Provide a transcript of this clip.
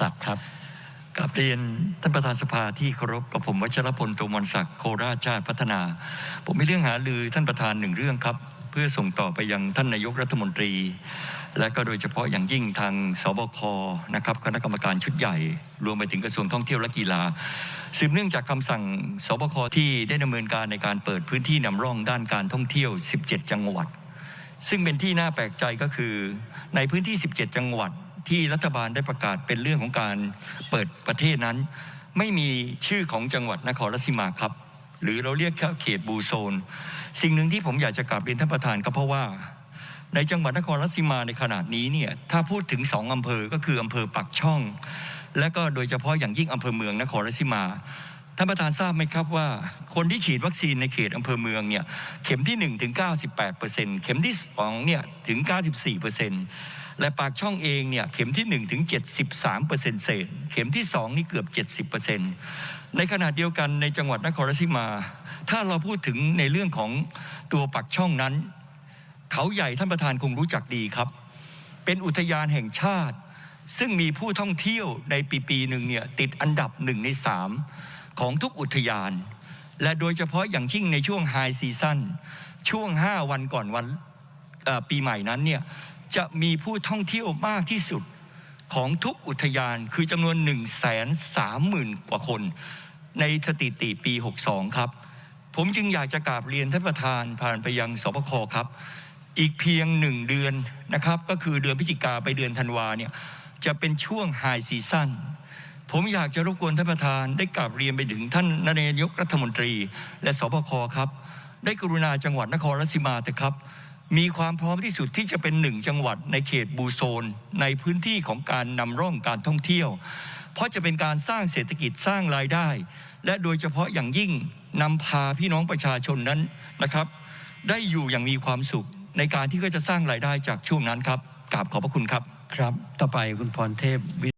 ศักดิ์ครับกับเรียนท่านประธานสภาที่เคารพกับผมวัชรพลตัวมนศักดิ์โคราชชาติพัฒนา ผมมีเรื่องหาลือท่านประธานหนึ่งเรื่องครับ เพื่อส่งต่อไปยังท่านนายกรัฐมนตรี และก็โดยเฉพาะอย่างยิ่งทางสบคนะครับคณะกรรมการชุดใหญ่ รวมไปถึงกระทรวงท่องเที่ยวและกีฬาสืบเนื่องจากคำสั่งสบคที่ได้ดำเนินการในการเปิดพื้นที่นำร่องด้านการท่องเที่ยว 17 จังหวัด ซึ่งเป็นที่น่าแปลกใจก็คือในพื้นที่ 17 จังหวัด ที่รัฐบาลได้ประกาศเป็นเรื่องของการเปิดประเทศนั้น ไม่มีชื่อของจังหวัดนครราชสีมาครับ หรือเราเรียกแค่เขตบูโซน สิ่งหนึ่งที่ผมอยากจะกราบเรียนท่านประธานก็เพราะว่า ในจังหวัดนครราชสีมาในขนาดนี้เนี่ยถ้าพูดถึงสองอำเภอก็คืออำเภอปักช่อง และก็โดยเฉพาะอย่างยิ่งอำเภอเมืองนครราชสีมาท่านประธานทราบไหมครับว่า คนที่ฉีดวัคซีนในเขตอำเภอเมืองเนี่ยเข็มที่1ถึง98เปอร์เซ็นต์เข็มที่2เนี่ยถึง 94เปอร์เซ็นต์ และปากช่องเองเนี่ยเข็มที่1ถึง73เปอร์เซ็นต์เศษ เข็มที่ 2 นี่เกือบ 70เปอร์เซ็นต์ในขณะเดียวกันในจังหวัดนครราชสีมา ถ้าเราพูดถึงในเรื่องของตัวปากช่องนั้น เขาใหญ่ท่านประธานคงรู้จักดีครับ เป็นอุทยานแห่งชาติ ซึ่งมีผู้ท่องเที่ยวในปีปีหนึ่งเนี่ยติดอันดับหนึ่งในสามของทุกอุทยาน และโดยเฉพาะอย่างยิ่งในช่วงไฮซีซั่นช่วง 5 วันก่อนวันปีใหม่นั้นเนี่ย จะมีผู้ท่องเที่ยวมากที่สุดของทุกอุทยานคือจำนวน 1 3 0 0 0 0 กว่าคน ในสถิติปี 62 ครับ ผมจึงอยากจะกราบเรียนท่านประธานผ่านไปยังสบคครับ อีกเพียงหนึ่งเดือนนะครับ ก็คือเดือนพฤศจิกาไปเดือนธันวาเนี่ยจะเป็นช่วงไฮซีซั่นผมอยากจะรบกวนท่านประธานได้กราบเรียนไปถึงท่านนายกรัฐมนตรี และสบคครับ ได้กรุณาจังหวัดนครราชสีมาเถอะครับ มีความพร้อมที่สุดที่จะเป็นหนึ่งจังหวัดในเขตบูโซน ในพื้นที่ของการนำร่องการท่องเที่ยว เพราะจะเป็นการสร้างเศรษฐกิจสร้างรายได้ และโดยเฉพาะอย่างยิ่งนำพาพี่น้องประชาชนนั้นนะครับ ได้อยู่อย่างมีความสุข ในการที่ก็จะสร้างรายได้จากช่วงนั้นครับกราบขอบพระคุณครับ ครับ ต่อไปคุณพรเทพวิ